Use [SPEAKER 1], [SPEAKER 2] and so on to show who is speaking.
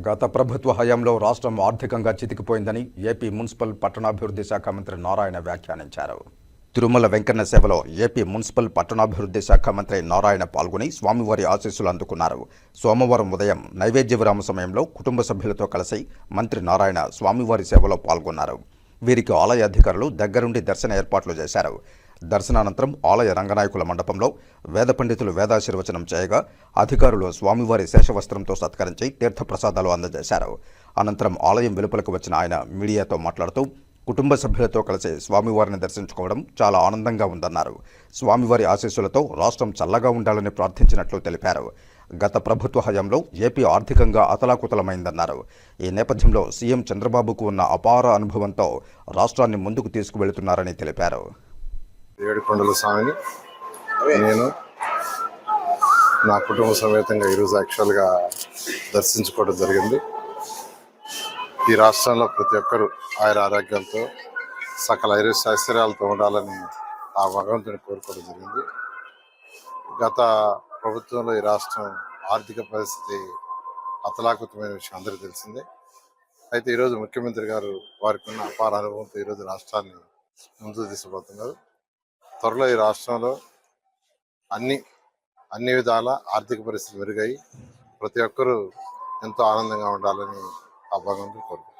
[SPEAKER 1] గత ప్రభుత్వ హయాంలో రాష్ట్రం ఆర్థికంగా చితికిపోయిందని ఏపీ మున్సిపల్ పట్టణాభివృద్ధి శాఖ మంత్రి నారాయణ వ్యాఖ్యానించారు. తిరుమల వెంకన్న సేవలో ఏపీ మున్సిపల్ పట్టణాభివృద్ధి శాఖ మంత్రి నారాయణ పాల్గొని స్వామివారి ఆశీస్సులు అందుకున్నారు. సోమవారం ఉదయం నైవేద్య విరామ సమయంలో కుటుంబ సభ్యులతో కలిసి మంత్రి నారాయణ స్వామివారి సేవలో పాల్గొన్నారు. వీరికి ఆలయ అధికారులు దగ్గరుండి దర్శన ఏర్పాట్లు చేశారు. దర్శనానంతరం ఆలయ రంగనాయకుల మండపంలో వేద పండితులు వేదాశీర్వచనం చేయగా అధికారులు స్వామివారి శేషవస్త్రంతో సత్కరించి తీర్థప్రసాదాలు అందజేశారు. అనంతరం ఆలయం వెలుపలకు వచ్చిన ఆయన మీడియాతో మాట్లాడుతూ కుటుంబ సభ్యులతో కలిసి స్వామివారిని దర్శించుకోవడం చాలా ఆనందంగా ఉందన్నారు. స్వామివారి ఆశీస్సులతో రాష్ట్రం చల్లగా ఉండాలని ప్రార్థించినట్లు తెలిపారు. గత ప్రభుత్వ హయాంలో ఏపీ ఆర్థికంగా అతలాకుతలమైందన్నారు. ఈ నేపథ్యంలో సీఎం చంద్రబాబుకు ఉన్న అపార అనుభవంతో రాష్ట్రాన్ని ముందుకు తీసుకువెళుతున్నారని తెలిపారు.
[SPEAKER 2] ఏడుకొండల స్వామిని నేను నా కుటుంబ సమేతంగా ఈరోజు యాక్చువల్గా దర్శించుకోవడం జరిగింది. ఈ రాష్ట్రంలో ప్రతి ఒక్కరూ ఆయన ఆరోగ్యంతో సకల ఐరస్ ఐశ్వర్యాలతో ఉండాలని ఆ భగవంతుని కోరుకోవడం జరిగింది. గత ప్రభుత్వంలో ఈ రాష్ట్రం ఆర్థిక పరిస్థితి అతలాకుతమైన విషయం అందరికీ తెలిసిందే. అయితే ఈరోజు ముఖ్యమంత్రి గారు వారికి ఉన్న అపార అనుభవంతో ఈరోజు రాష్ట్రాన్ని ముందుకు తీసుకుపోతున్నారు. త్వరలో ఈ రాష్ట్రంలో అన్ని అన్ని విధాల ఆర్థిక పరిస్థితులు మెరుగై ప్రతి ఒక్కరూ ఎంతో ఆనందంగా ఉండాలని ఆ భగవంతుడు కోరుకుంటున్నాను